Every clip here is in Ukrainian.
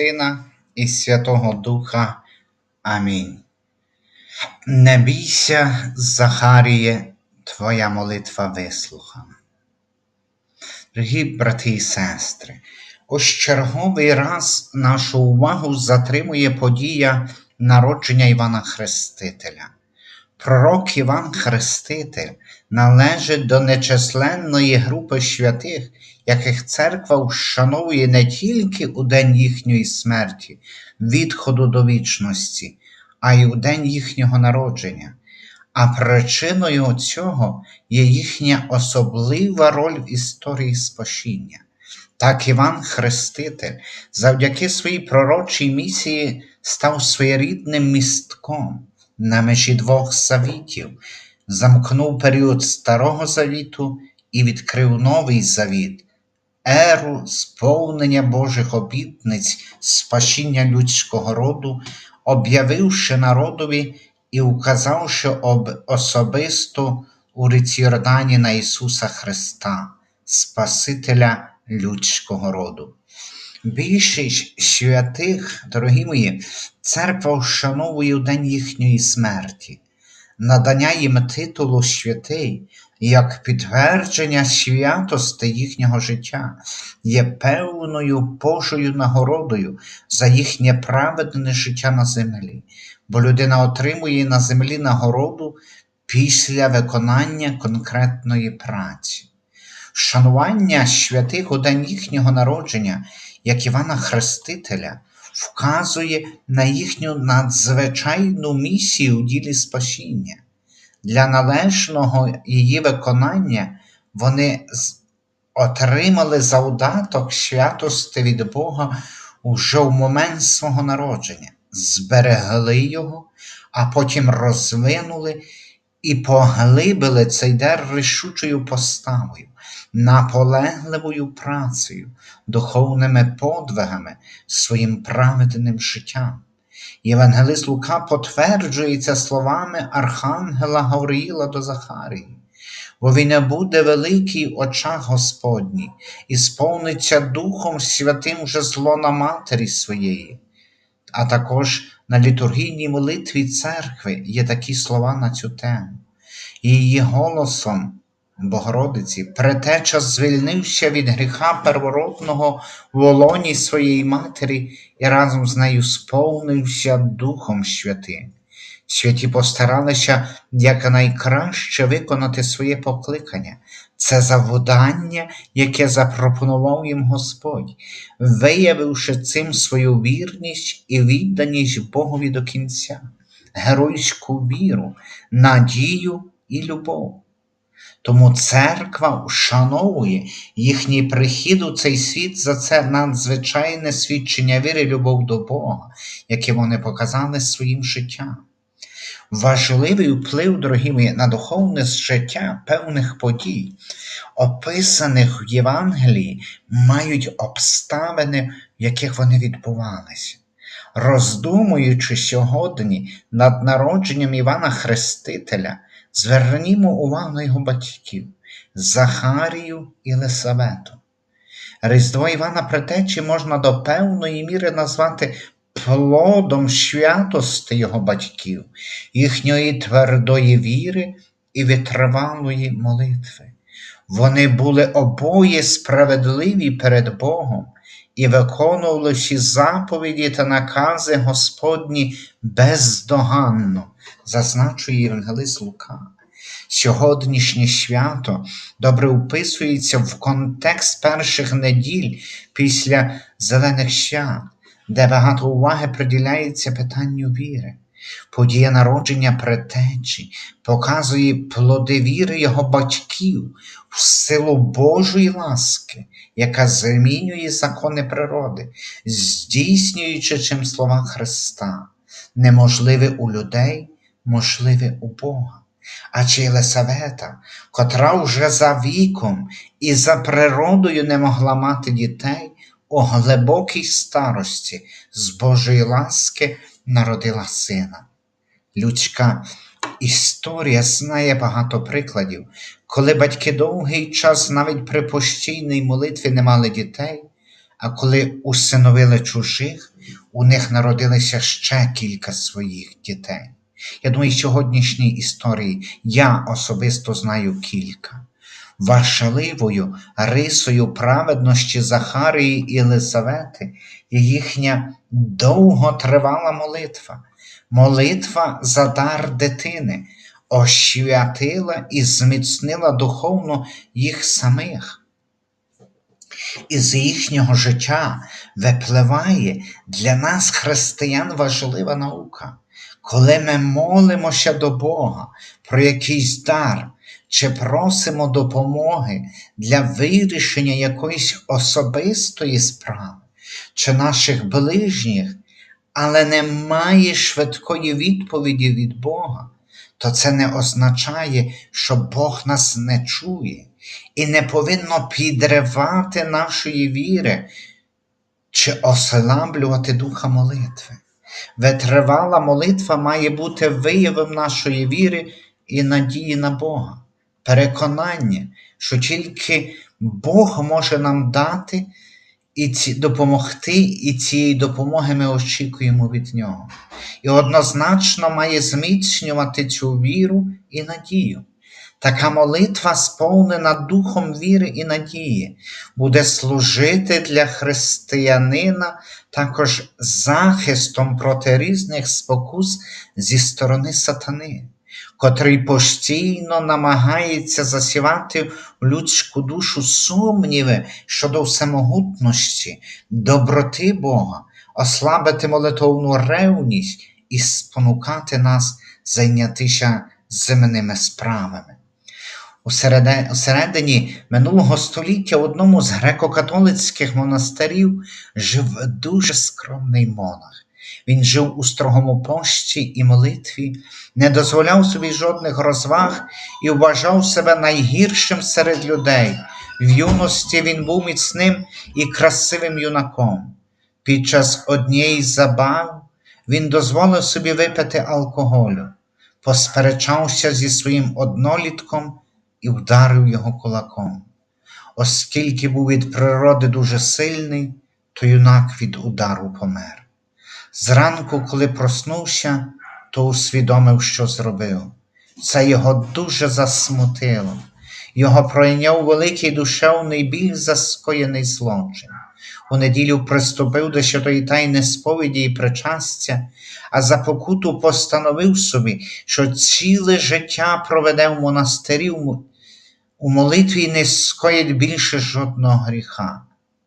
Сина і Святого Духа. Амінь. Не бійся, Захаріє, Твоя молитва вислухана. Дорогі брати і сестри, ось черговий раз нашу увагу затримує подія народження Івана Хрестителя. Пророк Іван Хреститель належить до нечисленної групи святих, яких церква вшановує не тільки у день їхньої смерті, відходу до вічності, а й у день їхнього народження. А причиною цього є їхня особлива роль в історії спасіння. Так Іван Хреститель завдяки своїй пророчій місії став своєрідним містком на межі двох завітів, замкнув період Старого Завіту і відкрив новий завіт, еру сповнення Божих обітниць, спасіння людського роду, об'явивши народові і указавши об особисто у ріці Йордані на Ісуса Христа, Спасителя людського роду. Більшість святих, дорогі мої, церква вшановує у день їхньої смерті, надання їм титулу святий як підтвердження святости їхнього життя є певною Божою нагородою за їхнє праведне життя на землі, бо людина отримує на землі нагороду після виконання конкретної праці. Шанування святих у день їхнього народження, як Івана Хрестителя, вказує на їхню надзвичайну місію у ділі спасіння. Для належного її виконання вони отримали завдаток святости від Бога уже в момент свого народження, зберегли його, а потім розвинули і поглибили цей дар рішучою поставою, наполегливою працею, духовними подвигами, своїм праведним життям. Євангелист Лука потверджується словами Архангела Гавриїла до Захарії, бо він не буде великий очах Господні, і сповниться Духом Святим вже злона Матері своєї. А також на літургійній молитві церкви є такі слова на цю тему. І її голосом Богородиці, претеча звільнився від гріха первородного в олоні своєї матері і разом з нею сповнився Духом Святим. Святі постаралися якнайкраще виконати своє покликання, це завдання, яке запропонував їм Господь, виявивши цим свою вірність і відданість Богові до кінця, геройську віру, надію і любов. Тому церква вшановує їхній прихід у цей світ за це надзвичайне свідчення віри, любов до Бога, яке вони показали своїм життям. Важливий вплив, дорогі мої, на духовне життя певних подій, описаних в Євангелії, мають обставини, в яких вони відбувалися. Роздумуючи сьогодні над народженням Івана Хрестителя, Звернімо увагу на його батьків Захарію і Лисавету. Різдво Івана Претечі можна до певної міри назвати плодом святости його батьків, їхньої твердої віри і витривалої молитви. Вони були обоє справедливі перед Богом і виконували всі заповіді та накази Господні бездоганно, зазначує Євангелист Лука. Сьогоднішнє свято добре вписується в контекст перших неділь після зелених свят, де багато уваги приділяється питанню віри. Подія народження предтечі показує плоди віри його батьків в силу Божої ласки, яка змінює закони природи, здійснюючи чим слова Христа, неможливе у людей, можливе у Бога. А чи Єлисавета, котра вже за віком і за природою не могла мати дітей, у глибокій старості з Божої ласки народила сина. Людська історія знає багато прикладів, коли батьки довгий час навіть при постійній молитві не мали дітей, А коли усиновили чужих, у них народилися ще кілька своїх дітей. Я думаю, сьогоднішній історії я особисто знаю кілька. Важливою рисою праведності Захарії і Єлизавети є їхня довготривала молитва, молитва за дар дитини, освятила і зміцнила духовно їх самих. Із їхнього життя випливає для нас, християн, важлива наука. Коли ми молимося до Бога про якийсь дар чи просимо допомоги для вирішення якоїсь особистої справи чи наших ближніх, але немає швидкої відповіді від Бога, то це не означає, що Бог нас не чує і не повинно підривати нашої віри чи ослаблювати духа молитви. Витривала молитва має бути виявом нашої віри і надії на Бога, переконання, що тільки Бог може нам дати і ці, допомогти, і цієї допомоги ми очікуємо від Нього. І однозначно має зміцнювати цю віру і надію. Така молитва, сповнена духом віри і надії, буде служити для християнина також захистом проти різних спокус зі сторони сатани, котрий постійно намагається засівати в людську душу сумніви щодо всемогутності, доброти Бога, ослабити молитовну ревність і спонукати нас зайнятися земними справами. У середині минулого століття в одному з греко-католицьких монастирів жив дуже скромний монах. Він жив у строгому пості і молитві, не дозволяв собі жодних розваг і вважав себе найгіршим серед людей. В юності він був міцним і красивим юнаком. Під час однієї забав він дозволив собі випити алкоголю, посперечався зі своїм однолітком і вдарив його кулаком. Оскільки був від природи дуже сильний, то юнак від удару помер. Зранку, коли проснувся, то усвідомив, що зробив. Це його дуже засмутило. Його пройняв великий душевний біль за скоєний злочин. У неділю приступив до святої тайни сповіді і причастя, а за покуту постановив собі, що ціле життя проведе в монастирі у молитві не скоїть більше жодного гріха.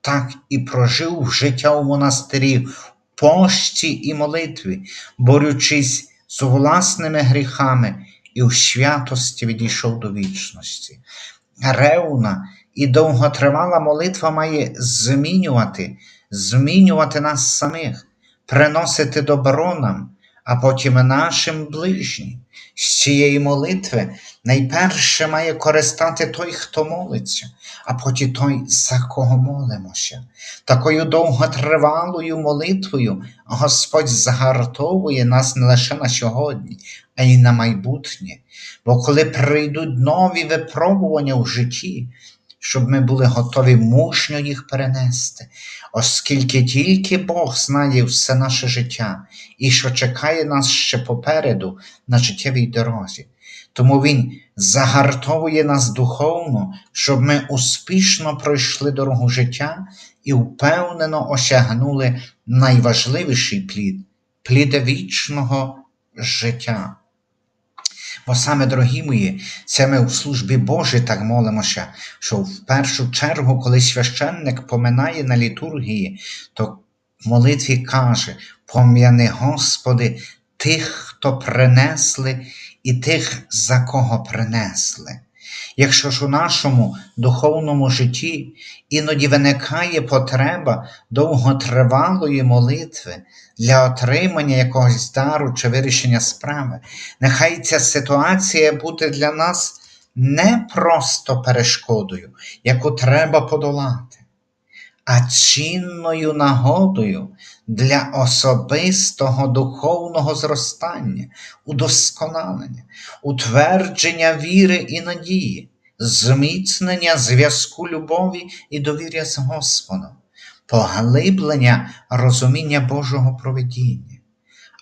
Так і прожив життя у монастирі в пошті і молитві, борючись з власними гріхами, і у святості відійшов до вічності. Ревна і довготривала молитва має змінювати, змінювати нас самих, приносити добро нам, а потім і нашим ближнім. З цієї молитви найперше має користати той, хто молиться, а потім той, за кого молимося. Такою довготривалою молитвою Господь загартовує нас не лише на сьогодні, а й на майбутнє. Бо коли прийдуть нові випробування в житті, щоб ми були готові мужньо їх перенести, оскільки тільки Бог знає все наше життя і що чекає нас ще попереду на життєвій дорозі. Тому Він загартовує нас духовно, щоб ми успішно пройшли дорогу життя і впевнено осягнули найважливіший плід плід вічного життя. Бо саме, дорогі мої, це ми в службі Божій так молимося, що в першу чергу, коли священник поминає на літургії, то в молитві каже: пом'яни, Господи, тих, хто принесли, і тих, за кого принесли. Якщо ж у нашому духовному житті іноді виникає потреба довготривалої молитви для отримання якогось дару чи вирішення справи, нехай ця ситуація буде для нас не просто перешкодою, яку треба подолати, а цінною нагодою для особистого духовного зростання, удосконалення, утвердження віри і надії, зміцнення зв'язку любові і довір'я з Господом. поглиблення розуміння Божого проведіння.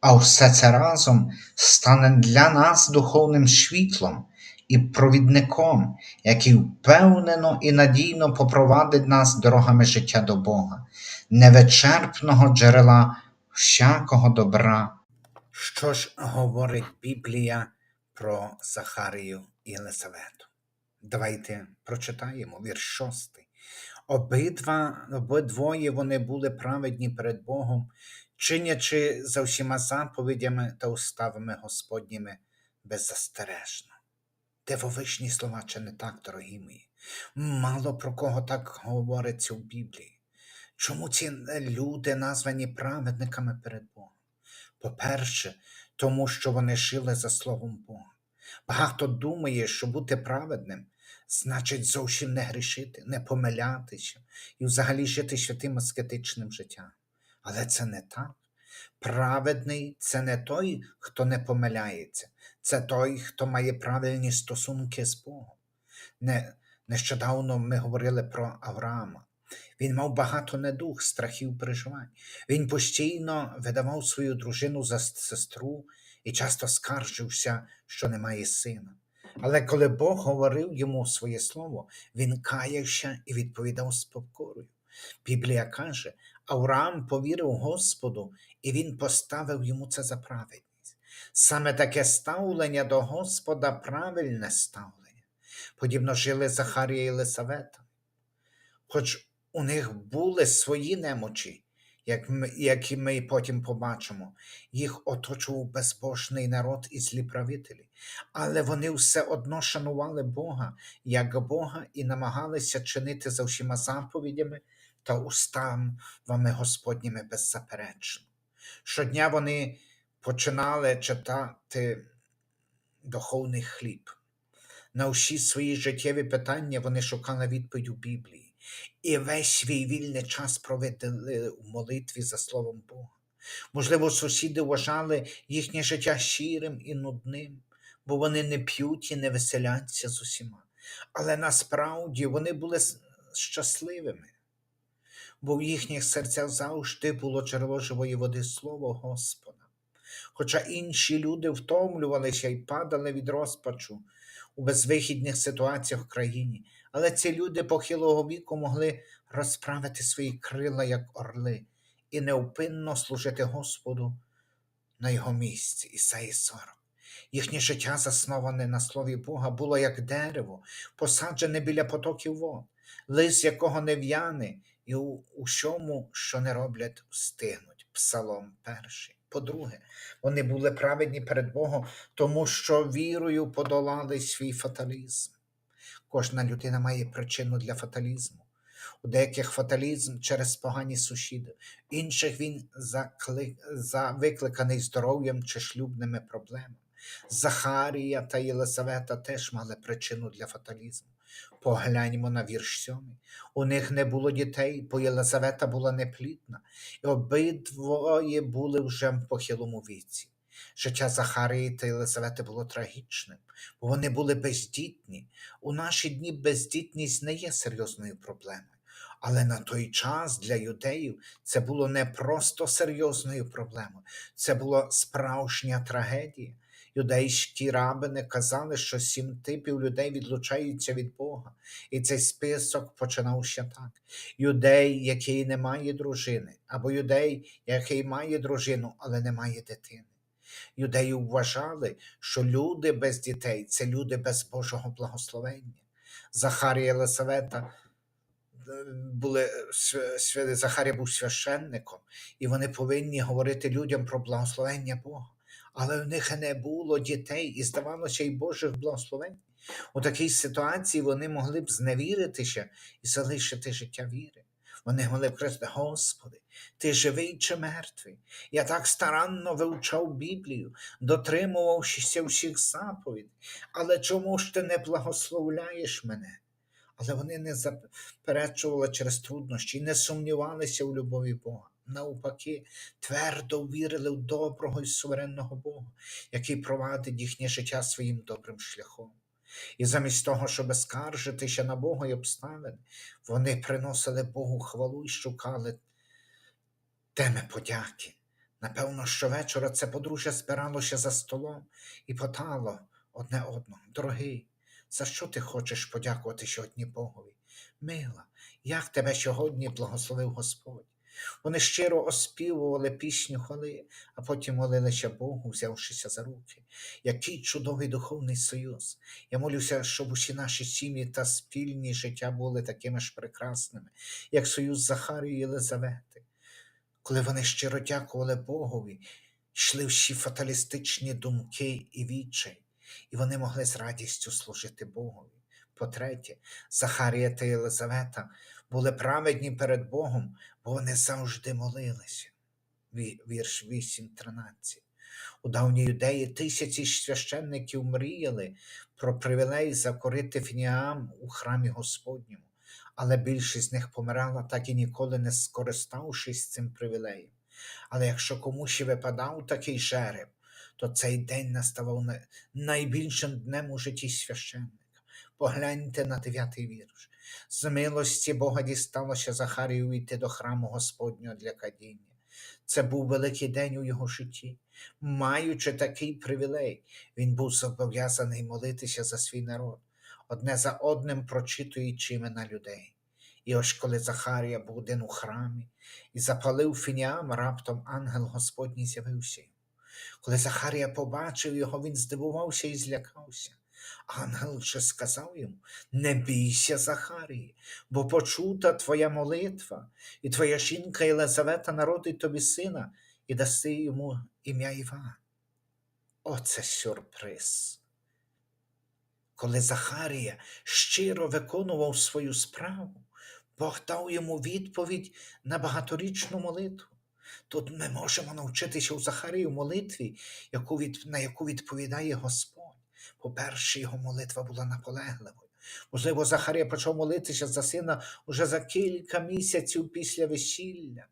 А все це разом стане для нас духовним світлом і провідником, який впевнено і надійно попровадить нас дорогами життя до Бога, невичерпного джерела всякого добра. Що ж говорить Біблія про Захарію і Єлисавету? Давайте прочитаємо вірш шостий. Обидва, обидвоє вони були праведні перед Богом, чинячи за всіма заповідями та уставами Господніми беззастережно. Дивовижні слова, чи не так, дорогі мої? Мало про кого так говориться в Біблії. Чому ці люди названі праведниками перед Богом? По-перше, тому що вони жили за Словом Бога. Багато думає, що бути праведним значить зовсім не грішити, не помилятися і взагалі жити святим аскетичним життям. Але це не так. Праведний це не той, хто не помиляється, це той, хто має правильні стосунки з Богом. Не, нещодавно ми говорили про Авраама. Він мав багато недух, страхів, переживань. Він постійно видавав свою дружину за сестру і часто скаржився, що немає сина. Але коли Бог говорив йому своє слово, він каявся і відповідав з покорою. Біблія каже: Авраам повірив Господу, і він поставив йому це за праведність. Саме таке ставлення до Господа правильне ставлення. Подібно жили Захарія і Єлисавета. Хоч у них були свої немочі, як ми, які ми потім побачимо, їх оточував безбожний народ і злі правителі, але вони все одно шанували Бога як Бога і намагалися чинити за всіма заповідями та уставами Господніми беззаперечно. Щодня вони починали читати духовний хліб. На всі свої життєві питання вони шукали відповідь у Біблії і весь свій вільний час проводили у молитві за Словом Бога. Можливо, сусіди вважали їхнє життя щирим і нудним, бо вони не п'ють і не веселяться з усіма. Але насправді вони були щасливими, бо в їхніх серцях завжди було джерело живої води Слово Господа. Хоча інші люди втомлювалися і падали від розпачу у безвихідних ситуаціях в країні, але ці люди похилого віку могли розправити свої крила, як орли, і неупинно служити Господу на його місці. Ісаї 40. Їхнє життя, засноване на слові Бога, було як дерево, посаджене біля потоків вод, лист якого не в'яне, і у усьому, що не роблять, встигнуть. Псалом перший. По-друге, вони були праведні перед Богом, тому що вірою подолали свій фаталізм. Кожна людина має причину для фаталізму. У деяких фаталізм через погані сусіди, інших він закли... за... викликаний здоров'ям чи шлюбними проблемами. Захарія та Єлисавета теж мали причину для фаталізму. Погляньмо на вірш сьомий. У них не було дітей, бо Єлисавета була неплідна, і обидвоє були вже в похилому віці. Життя Захарії та Єлисавети було трагічним, бо вони були бездітні. У наші дні бездітність не є серйозною проблемою. Але на той час для юдеїв це було не просто серйозною проблемою, це була справжня трагедія. Юдейські рабини казали, що сім типів людей відлучаються від Бога, і цей список починався так: юдей, який не має дружини, або юдей, який має дружину, але не має дитини. Юдеї вважали, що люди без дітей це люди без Божого благословення. Захарія і Єлисавета е, були Захарія був священником, і вони повинні говорити людям про благословення Бога. Але в них не було дітей, і здавалося, й Божих благословень. У такій ситуації вони могли б зневіритися і залишити життя віри. Вони могли б казати, Господи, ти живий чи мертвий? Я так старанно вивчав Біблію, дотримувався всіх заповідей, але чому ж ти не благословляєш мене? Але вони не заперечували через труднощі і не сумнівалися у любові Бога. Навпаки, твердо вірили в доброго і суверенного Бога, який провадить їхнє життя своїм добрим шляхом. І замість того, щоб скаржитися на Бога й обставини, вони приносили Богу хвалу і шукали теми подяки. Напевно, щовечора це подружжя збиралося за столом і питало одне одного, дорогий, за що ти хочеш подякувати сьогодні Богові? Мила, як тебе сьогодні благословив Господь? Вони щиро оспівували пісню хвали, а потім молилися Богу, взявшися за руки. Який чудовий духовний союз. Я молюся, щоб усі наші сім'ї та спільні життя були такими ж прекрасними, як союз Захарії і Єлизавети. Коли вони щиро дякували Богові, йшли всі фаталістичні думки і відчай, і вони могли з радістю служити Богові. По-третє, Захарія та Єлизавета були праведні перед Богом, бо вони завжди молилися. Ві- Вірш 8.13. У давній юдеї тисячі священників мріяли про привілей закорити Фініам у храмі Господньому, але більшість з них помирала, так і ніколи не скориставшись цим привілеєм. Але якщо комусь і випадав такий жереб, то цей день наставав найбільшим днем у житті священника. Погляньте на дев'ятий вірш. З милості Бога дісталося Захарію йти до храму Господнього для кадіння. Це був великий день у його житті. Маючи такий привілей, він був зобов'язаний молитися за свій народ, одне за одним прочитуючи імена людей. І ось коли Захарія був один у храмі і запалив фініам, раптом ангел Господній з'явився. Коли Захарія побачив його, він здивувався і злякався. Ангел же сказав йому: Не бійся, Захарії, бо почута твоя молитва, і твоя жінка Єлизавета народить тобі сина і даси йому ім'я Іван. Оце сюрприз. Коли Захарія щиро виконував свою справу, Бог дав йому відповідь на багаторічну молитву. Тут ми можемо навчитися у Захарії молитві, яку від, на яку відповідає Господь. По-перше, його молитва була наполегливою. Можливо, Захарія почав молитися за сина уже за кілька місяців після весілля.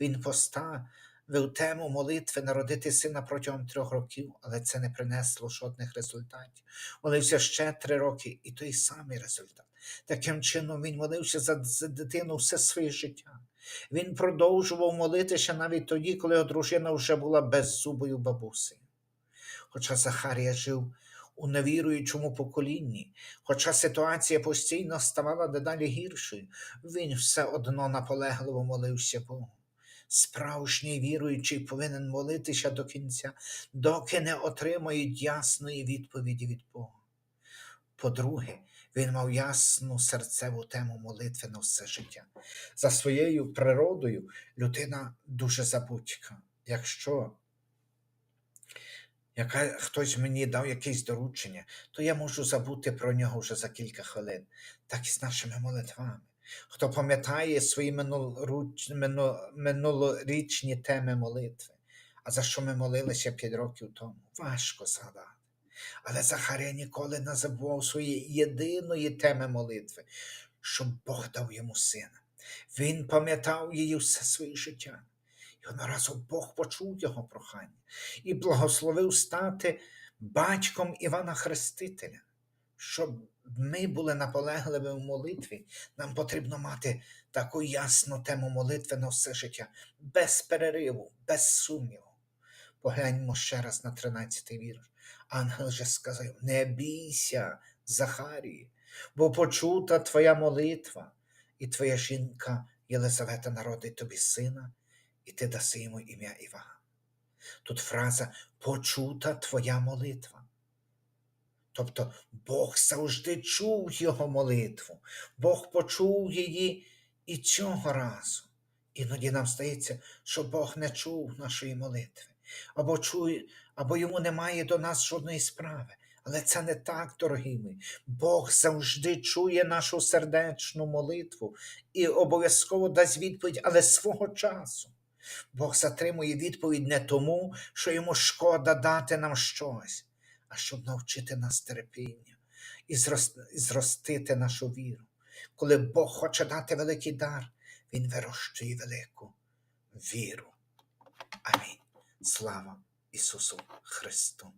Він поставив тему молитви народити сина протягом трьох років, але це не принесло жодних результатів. Молився ще три роки, і той самий результат. Таким чином він молився за, дитину все своє життя. Він продовжував молитися навіть тоді, коли його дружина вже була беззубою бабусею. Хоча Захарія жив у невіруючому поколінні, хоча ситуація постійно ставала дедалі гіршою, він все одно наполегливо молився Богу. Справжній віруючий повинен молитися до кінця, доки не отримають ясної відповіді від Бога. По-друге, він мав ясну серцеву тему молитви на все життя. За своєю природою людина дуже забудька. Якщо яка, хтось мені дав якесь доручення, то я можу забути про нього вже за кілька хвилин, так і з нашими молитвами. Хто пам'ятає свої минулорічні теми молитви, а за що ми молилися п'ять років тому, важко згадати. Але Захарія ніколи не забував своєї єдиної теми молитви, щоб Бог дав йому сина. Він пам'ятав її все своє життя. І одного разу Бог почув його прохання і благословив стати батьком Івана Хрестителя. Щоб ми були наполегливі в молитві, нам потрібно мати таку ясну тему молитви на все життя, без перериву, без сумніву. Погляньмо ще раз на 13 вірш. Ангел же сказав: Не бійся, Захарії, бо почута твоя молитва, і твоя жінка Єлизавета народить тобі сина, і ти даси йому ім'я Іван. Тут фраза почута твоя молитва. Тобто Бог завжди чув його молитву, Бог почув її і цього разу. Іноді нам здається, що Бог не чув нашої молитви, або чує, або йому немає до нас жодної справи. Але це не так, дорогі мої. Бог завжди чує нашу сердечну молитву і обов'язково дасть відповідь, але свого часу. Бог затримує відповідь не тому, що йому шкода дати нам щось, а щоб навчити нас терпіння і зрос- і зростити нашу віру. Коли Бог хоче дати великий дар, Він вирощує велику віру. Амінь. Слава Ісусу Христу!